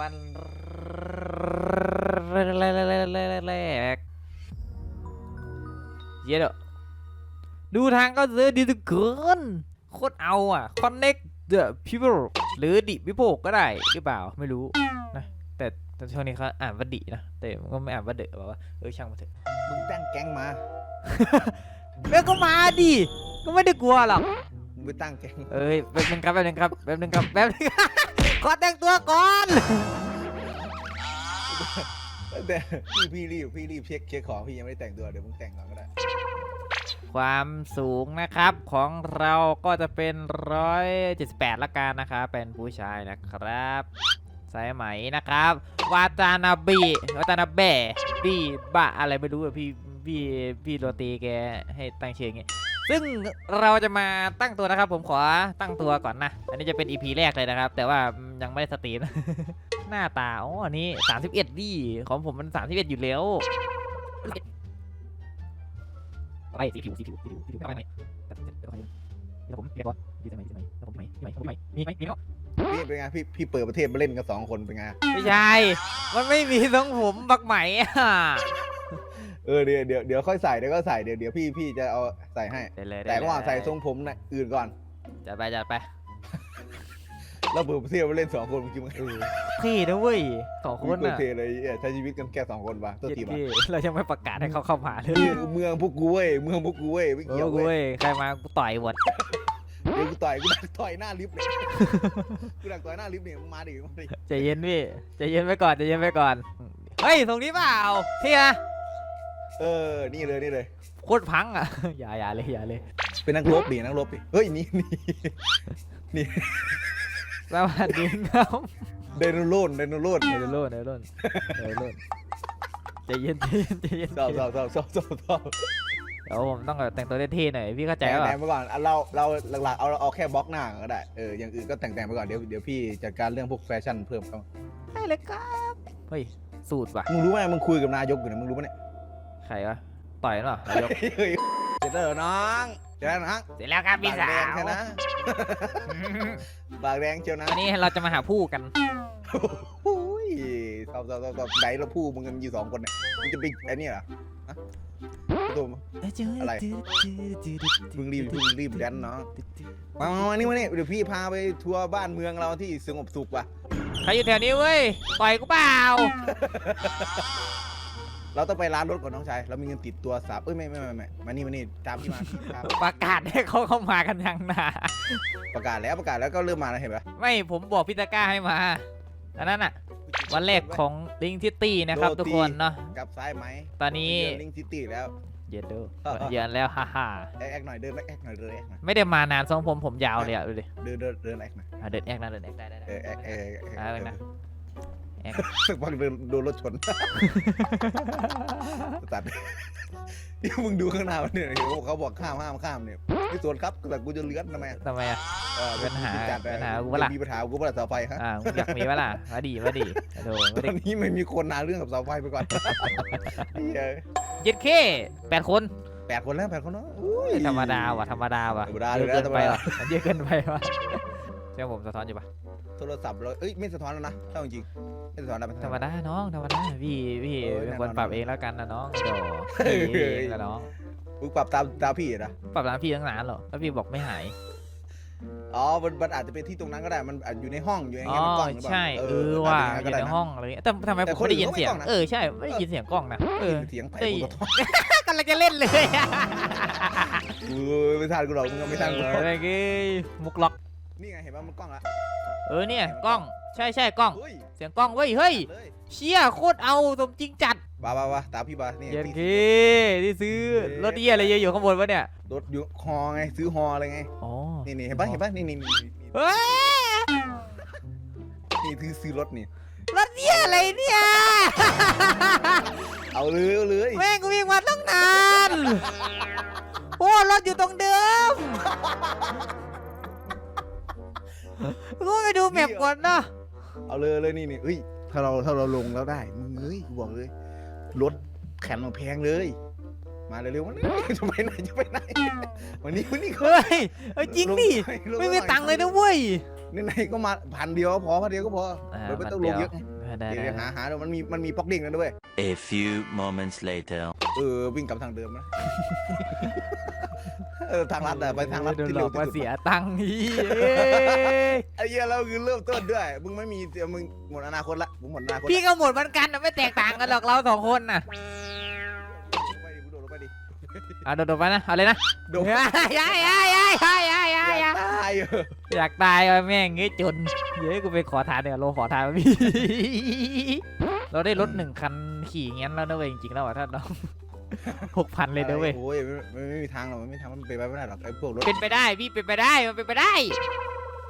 วันแรกเยอะดูทางก็เจอดีทุกคนโคตรเอาอะ connect the people หรือดิพิโพกก็ได้หรือเปล่าไม่รู้นะแต่แต่ช่วงนี้เขาอ่านว่าดินะ แต่มันก็ไม่อ่านว่าเดอะแบบว่าเออช่างมันเถอะมึงตั้งแก๊งมาเอ้ยก็มาดิก็ไม่ได้กลัวหรอกมึงไปตั้งแก๊งเอ้ยแป๊บนึงครับแป๊บนึงครับแป๊บนึงครับแป๊บนึง ขอแต่งตัวก่อนแต่พี่พี่รีบพี่รีบเช็คเช็คของพี่ยังไม่ได้แต่งตัวเดี๋ยวมึงแต่งก่อนก็ได้ ความสูงนะครับของเราก็จะเป็น 178 ละกันนะครับ เป็นผู้ชายนะครับสายไหมนะครับ วาตานาบิวาตานาเบะบีบะอะไรไม่รู้อะพี่พี่พี่โรตีแกให้ตั้งชื่ออย่างงี้ ซึ่งเราจะมาตั้งตัวนะครับ ผมขอตั้งตัวก่อนนะ อันนี้จะเป็น EP แรกเลยนะครับ แต่ว่ายังไม่ได้สตรีม หน้าตา อ๋อ อันนี้ 31ดีของผมมัน 31 อยู่แล้วอะไรสีผิวสีผิวสีผิวสีผิวอะไรไหมแล้วผมเรียกว่าดีใจไหมดีใจไหมผมไหมมีไหมผมไหมมีไหมมีไหมพี่เป็นไงพี่พี่เปิดประเทศมาเล่นกันสองคนเป็นไงไม่ใช่ มันไม่มีทรงผมบักไหมอะ ออเดี๋ยวเดี๋ยวเดี๋ยวค่อยใส่เดี๋ยวก็ใส่เดี๋ยวเดี๋ยวพี่พี่จะเอาใส่ให้ ได้เลยแต่ระหว่างใส่ทรงผมน่ะอื่นก่อน จัดไปจัดไปเราเปิดประเทศมาเล่นสองคนเมื่อกี้มึงพี่นะเว้ยสองคนเปิดอะประเทศเลยเอ้ยใช้ชีวิตกันแค่สองคนปะตัวทีพี่ปะเรายังไม่ประกาศให้เขาเข้ามาเลยนี่เมืองพวกกูเว้ยเมืองพวกกูเว้ยไม่โอ้เกี่ยวกูเว้ยเว้ยใครมากูต่อยหมดเดี๋ยวกูต่อยกูดักต่อยหน้าลิฟต์เลยกูดักต่อยหน้าลิฟต์เนี่ยมึงมาดิมาดิใจเย็นพี่ใจเย็นไว้ก่อนใจเย็นไว้ก่อนเฮ้ยตรงนี้เปล่าพี่นะ เออ นี่เลยนี่เลย โคตรพังอะ อย่าอย่าเลยอย่าเลยเป็นนักรบดินักรบดิเฮ้ยนี่นี่สวัสดีครับไดโนโลนไดโนโลนเดยวโลดเดยวโลดเดยวโลดใจเย็นใจเย็นใจเย็นชอบชอบชอบชอบชอบชอบเดี๋ยวผมต้องแบบแต่งตัวเท่ๆหน่อยพี่เข้าใจแต่งป่ะแต่งไปก่อนอะเราเราหลักๆเอาเอาแค่บล็อกหน้าก็ได้เอออย่างอื่นก็แต่งแต่งไปก่อนเดี๋ยวเดี๋ยวพี่จัดการเรื่องพวกแฟชั่นเพิ่มเข้ามาได้เลยครับเฮ้ยสูตรว่ะมึงรู้ไหมมึงคุยกับนายกอยู่เนี่ยมึงรู้ปะเนี่ย ใครวะต่อยมั้ยนายกเฮ้ยเสร็จแล้วเหรอน้องเสร็จแล้วน้องเสร็จแล้วครับพี่ปากสาแดงวใช่นะปากแดงเชียวนะวันนี้เราจะมาหาผู้กันโอ้ยชอบชอบชอบชอบไหนเราพูดมึงกันอยู่สองคนเนี่ยมึงจะไปไอ้นี่เหรอฮะตัวอะไร มึงรีบมึงรีบแดนเนาะมามามานี่มานี่เดี๋ยวพี่พาไปทัวร์บ้านเมืองเราที่สงบสุขว่ะใครอยู่แถวนี้เว้ยต่อยกูเปล่า เราต้องไปร้านรถก่อนน้องชาย เรามีเงินติดตัวสามเอ้ยไม่ไม่ไม่ไม่มานี่มานี่ตามพี่มาพี่พาประกาศให้เขาเข้ามากันยังนะประกาศแล้วประกาศแล้วก็เริ่มมาแล้วเห็นปะไม่ผมบอกพี่ตะกร้าให้มาอันนั้นอะ วันแรกของลิงทิตตี้นะครับทุกคนเนาะกับซ้ายไหมตอนนี้ลิงซิตี้แล้วเย็นดูเย็นแล้วฮ่าฮ่าแอคแอคหน่อยเดินแอคหน่อยเดินแอคหน่อยไม่ได้มานานทรงผมผมยาวเลยอะดูดิเดินเดินเดินแอคหน่อยอะเดินแอกนะเดินแอกได้ได้ได้เออแอคเออแอคอ่าเป็นนะ แอคสักพักเดินโดนรถชนตัดที่มึงดูข้างหน้ามันเนี่ยเห็นว่าเขาบอกข้ามห้ามข้ามเนี่ยไม่สวนครับแต่กูจะเลื้อนทำไมทำไมอะ เออปัญหาจัดปัญหากูปะล่ะ มีปัญหากูเปะล่าเสาไฟฮะอ่าอยากมีวะล่ะมาดีมาดีโดตไม่ได้อนนี้ไม่มีคนหาเรื่องกับเสาไฟไปก่อนเหี้ยเย็ดเข้แปดคนแปดคนแล้วแปดคนแล้วอุ้ย ธรรมดาว่ะธรรมดาว่ะธรรมดาเยอะเลยนะเกินไปธรรมดาว่ะมันเยอะเกินไปว่ะเชื่อผมสะท้อนอยู่ปะโทรศัพท์เราเอ้ยไม่สะท้อนแล้วนะถ้าจริงๆไม่สะท้อนแล้วไม่ธสะรท้รอมนดาน้องธรรมดาพี่พี่เออเป็นคนแน่นอน ปรับเองแล้วกันนะน้องโดเฮ้ยพี่เองแล้วน้องมึงปรับตามตามพี่เหรอปรับร้านพี่ตั้งนานหรอแล้วพี่บอกไม่หายอ๋อมันมันอาจจะเป็นที่ตรงนั้นก็ได้มันอาจอยู่ในห้องอยู่อย่างอ๋เงี้ยอมันกล้องหรือเปล่าใช่เออมันว่ะอาจอจะยู่ย่างในนั้นก็ได้นะห้องอะไรเงี้ยแต่ทำไมแต่ผมคนไม่ได้ยินอื่นเสียงเขาไม่กล้องนะเออใช่ไม่ได้ยินเสียงกล้องนะเออ เสียงไผ่ได้กูยินสะท้อนกำลังจะเล่นเลยอะกูไม่ทันกูหรอกมึงก็ไม่ทันกูหรอกอะไรกี้มุกล็อก นี่ไงเห็นป่ะมันกล้องละเออเนี่ยกล้องใช่ใช่กล้อง เฮ้ยเสียงกล้องเว้ยเฮ้ยเลยเชี่ยโคตรเอาสมจริงจัดบ้าบ้าบ้าตามพี่บ้านี่เย็นพี่คีที่ซื้อรถเยี่ยอะไรเยอะอยู่ข้างบนวะเนี่ยรถอยู่ฮอไงซื้อฮออะไรไงอ๋อนี่นี่เห็นป่ะเห็นป่ะนี่นี่นี่นี่เฮ้ยนี่คือซื้อรถนี่รถเยี่ยอะไรเนี่ยเอาเลยเอาเลยแม่งกูวิ่งมาตั้งนานโอ้รถอยู่ตรงเดิม กูไปดูแมพก่อนเนาะเอาเลยเอาเลยนี่นี่เฮ้ยถ้าเราถ้าเราลงแล้วได้มึงเอ้ยกูบอกเลยรถแข็งมาแพงเลย มาเร็วๆมาเลยจะไปไหนจะไปไหนวันนี้วันนี้เฮ้ยเอ้ยจริงดิลไม่มีตังค์เลยนะเว้ยไหนๆก็มาพันเดียวก็พอพันเดียวก็พออ่าเราไม่พันต้องลเดีงยวเยอะไงไได้เดี๋ยวได้หาหาดูมันมีมันมีพ็อกดิ้งนั่นด้วย A few moments later. เออวิ่งกลับทางเดิมนะ เออทางลัดอะไปทางลัดโดนที่หลเร็อวกที่มาสุดเสียตังค์อีเอ้ยไอ้เหี้ยเราคือเริ่มต้นด้วยมึงไม่มีเดี๋ยวมึงหมดอนาคตละมึงหมดอนาคตละพี่ก็หมดเหมือนกันนะไม่แตกต่างกันหรอกเราสองคนน่ะไปดิมึงโดดลงไปดิเอาโดดๆไปนะเอาเลยนะโดดยายายายายายายาอยากตายเอออยากตายว่ะแม่งเงี้ยจนเย้ยกูไปขอทานเดี๋ยวโลขอทานมาพี่เราได้รถหนึ่งคันขี่งั้นแล้วนะเว้ยจริงๆแล้วอะท่านน้อง หกพันเลยนะเว้ย โอ้ยไม่ไม่ไม่มีทางหรอกไม่มีทางมันเป็นไปไม่ได้หรอกไอ้พวกรถเป็นไปได้พี่เป็นไปได้มันเป็นไปได้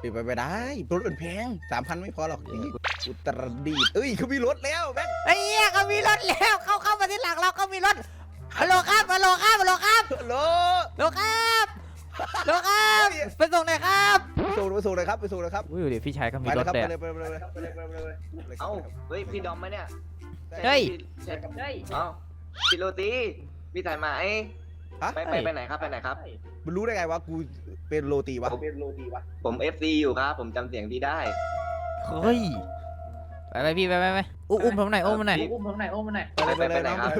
เป็นไปไม่ได้รถมันแพงสามพันไม่พอหรอกนี่อุตรดิตถ์เอ้ยเขามีรถแล้วแม่งไอ้เหี้ยเขามีรถแล้วเข้าเข้ามาที่หลังเราก็มีรถฮัลโหลครับฮัลโหลครับฮัลโหลครับโลฮัลโหลครับฮัลโหลครับไปส่งหน่อยครับไปส่งไปส่งเลยครับไปส่งเลยครับอุ้ยเดี๋ยวพี่ชายก็มีไปรเลยถครับเลยไปอะเลยไปเลยไปเลยไปเลยไปเลยไปเลยเอ้าเฮ้ยพี่ดอมไหมเนี่ยเฮ้ยใช่เฮ้ยเอ้า พี่โรตีพี่สายไหมฮะไปไปไปไหนครับไปไหนครับ มันรู้ได้ไงว่ากูเป็นโรตีวะ ผมเป็นโรตีวะผม FC อยู่ครับ ผมจำเสียงพี่ได้ เฮ้ย ไปไปพี่ไปไปไปอุ้มอุ้มผมหน่อยอุ้มผมหน่อยอุ้มผมหน่อยอุ้มผมหน่อยไปเลยไปเลยไปไหนน้องครับ ไ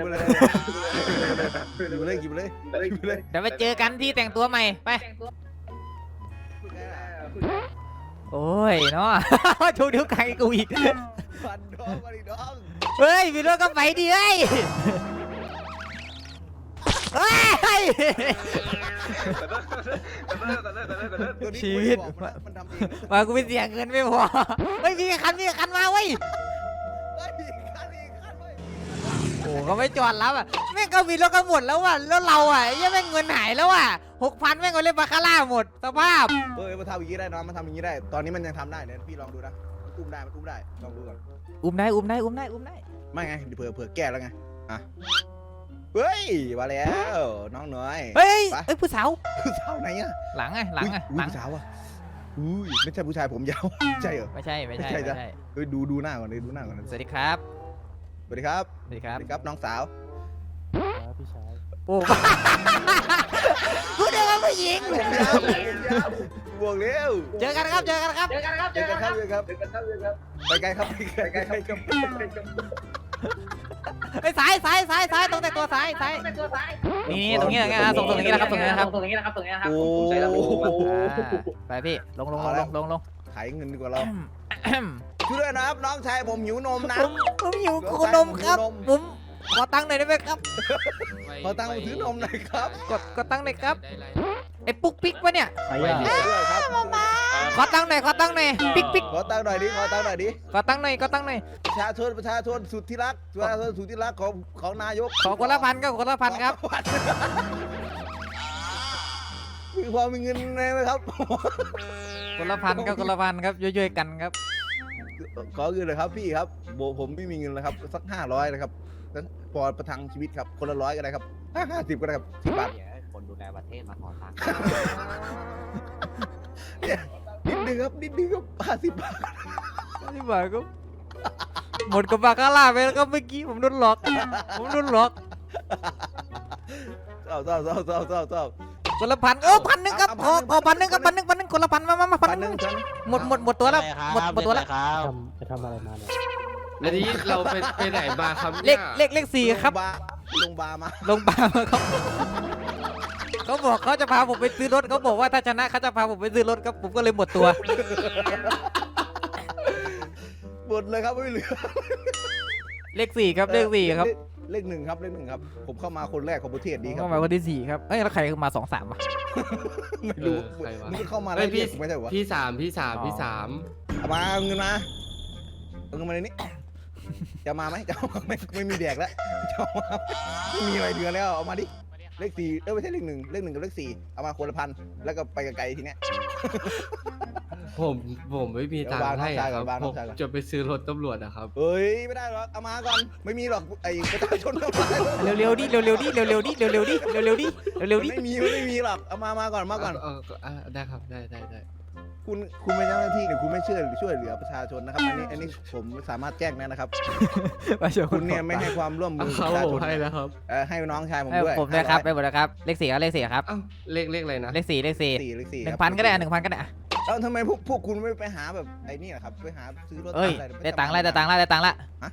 ปเลยกินไปเลยกินไปเลยกินไปเลยเดี๋ยวไปเจอกันที่แต่งตัวใหม่ไป โอ้ยเนาะชูนิ้วกลางให้กูอีกฟันดองมาดิดองเฮ้ยมีรถก็ไปดิเฮ้ย เฮ้ย ตัวนี้ชีวิต กูไม่ได้บอกมันนะมันทำเองนะมากูไปเสียเงินไม่พอเฮ้ยมีคันมีคันมาเว้ย เฮ้ยคันอีกคันเว้ยโอ้ก็ไม่จอดแล้วอะแม่งก็มีรถกันหมดแล้วอะแล้วเราอะยังแม่งเงินหายแล้วอะหกพันแม่งก็เล่นบาคาร่าหมดสภาพเฮ้ยมันทำอย่างนี้ได้น้องมันทำอย่างนี้ได้ ตอนนี้มันยังทำได้เนี่ยพี่ลองดูนะมันอุ้มได้มันอุ้มได้ลองดูก่อนอุ้มได้อุ้มได้อุ้มได้อุ้มได้ไม่ไงเผื่อเผื่อแก้แล้วไงอะ เฮ้ยมาแล้วน้องน้อยเฮ้ยไปเฮ้ยผู้สาวผู้สาวไหนอะหลังไงหลังไงอุ๊ยหลังผู้สาวอะอุ้ยไม่ใช่ผู้ชายผมยาวใช่เหรอไม่ใช่ไม่ใช่ไม่ใช่ไม่จ้ะใช่เฮ้ยดูดูหน้าก่อนเลยดูหน้าก่อนสวัสดีครับสวัสดีครับสวัสดีคสรับวัสดีครับน้องสาวโอ้พูดเรื่องผู้หญิงบวกเร็วเจอกันครับเจอกันครับเจอกันครับเจอกันครับเจอกันครับเจอกันครับเจอกันครับไปไกลครับไปไกลครับไอ้ยสายสายสายสายตรง นี่นี่ตรงนี้นะอะส่งตรงนี้นะครับตรงนี้นะครับตรงนี้นะครับตรงนี้นะครับโอ้ผมใช้ระบบอ่าไปพี่ลงลงลงลงลงลงขายเงินดีกว่าเราอืมช่วยด้วยนะครับน้องชายผมหิวนมนะผมผมหิวขนมครับขนมผมขอตังค์หน่อยได้ไหมครับขอตังค์มาซื้อนมหน่อยครับกดกดตังค์หน่อยครับไอ้ปุ๊กปิ๊กปะเนี่ยด้วยครับ ขอตังค์หน่อยขอตังค์หน่อยปิ๊กปิ๊กขอตังค์หน่อยดิขอตังค์หน่อยดิขอตังค์หน่อยขอตังค์หน่อยประชาชนประชาชนสุดที่รักประชาชนสุดที่รักของของนายกขอคนละพันครับคนละพันครับ มีพอมีเงินไหมครับ คนละพันครับคนละพันครับช่วยๆกันครับ ขอเงินเลยครับพี่ครับโบผมไม่มีเงินเลยครับสักห้าร้อยนะครับสักพอประทังชีวิตครับคนละร้อยก็ได้ครับห้าห้าสิบก็ได้ครับสิบบาท คนดูแลประเทศมาขอตังค์ นิดนึงครับนิดนึงครับห้าสิบบาทนี่บาก็หมดกับบาคาร่าไปแล้วก็เมื่อกี้ผมโดนหลอก ผมโดนหลอกเศร้าเศร้าเศร้าเศร้าเศร้าเศร้า คนละพันเออพันหนึ่งครับขอขอพันหนึ่งครับพันหนึ่งพันหนึ่งคนละพันมามามาพัพันนหหนึ่นึ่งงพันหมดหมดหมดตัวแล้วหมดหมดตัวแล้วทำไปทำอะไรมาเนี่ยอันนี้เราไปไปไหนมาครับเลนี่ขยเลขเลขสี่ครับ ลงบาร์ลงบาร์มา ลงบาร์มาครับ เขาบอกเขาจะพาผมไปซื้อรถเขาบอกว่าถ้าชนะเขาจะพาผมไปซื้อรถครับผมก็เลยหมดตัว หมดเลยครับไม่เหลือเลขสี่ครับเลขสี่ครับเลขเลขหนึ่งครับเลขหนึ่งครับ ผมเข้ามาคนแรกของประเทศนี้ครัเข้ามาคนที่สี่ครับเอ้ยแล้วใครมาสองสามอะไม่รู้เออใครวะ มึงเข้ามาเฮ้แล้วยพี่เรียกไม่ใช่เหรอวะพี่สามพี่สามอ๋อพี่สามเอามาเอาเงินมาเอาเงินมาในนี้ จะมาไหมจะเอามาไหมไม่มีแดกแล้วจะเอามาไม่มีอะไรเดือนแล้วเอามาดิ เลขสี่เออไม่ใช่เลขหนึ่งเลขหนึ่งกับเลขสี่เอามาคนละพันแล้วก็ไปไกลๆทีเนี้ย ผมผมไม่มีตังเดี๋ยววางค์ให้น้องชายอะคก่รัอบนวางน้ผองมชายก่อน จะไปซื้อรถตำรวจอะครับ เอ้ยไม่ได้หรอกเอามาก่อนไม่มีหรอกไอ้ประชาชนเอามาเร็วๆดิ เร็วๆดิ เร็วๆดิ เร็วๆดิ เร็วๆดิ เร็วๆดิ ไม่มีมันไม่มีหรอกเอามามาก่อนมาก่อนเเเอ่อได้ครับได้ได้ได้ คุณคุณเป็นเจ้าหน้าที่เนี่ยคุณไม่เชื่อหรือช่วยเหลือประชาชนนะครับ อันนี้อันนี้ผมสามารถแจ้งได้นะครับ มาชคุณเนี่ยไม่ให้ความร่วมมือเขาประชาผชมนให้แล้วครับเออให้น้องชายผมให้ด้วยผมด้วยครับ500ไปหมดแล้วครับเลขสี่ครับเลขสี่ครับอ้าวเลขเลขอะไรนะเลขสี่เลขสี่สี่เลขสี่หนึ่งพันก็ได้หนึ่งพันก็ได้อะเอ้าทำไมพวกพวกคุณไม่ไปหาแบบไอ้นี่ล่ะครับไปหาซื้อรถเอ้ยอะไรม่ได้ตังค์แล้วทำได้ตังค์แล้วได้ตังค์แล้วฮะ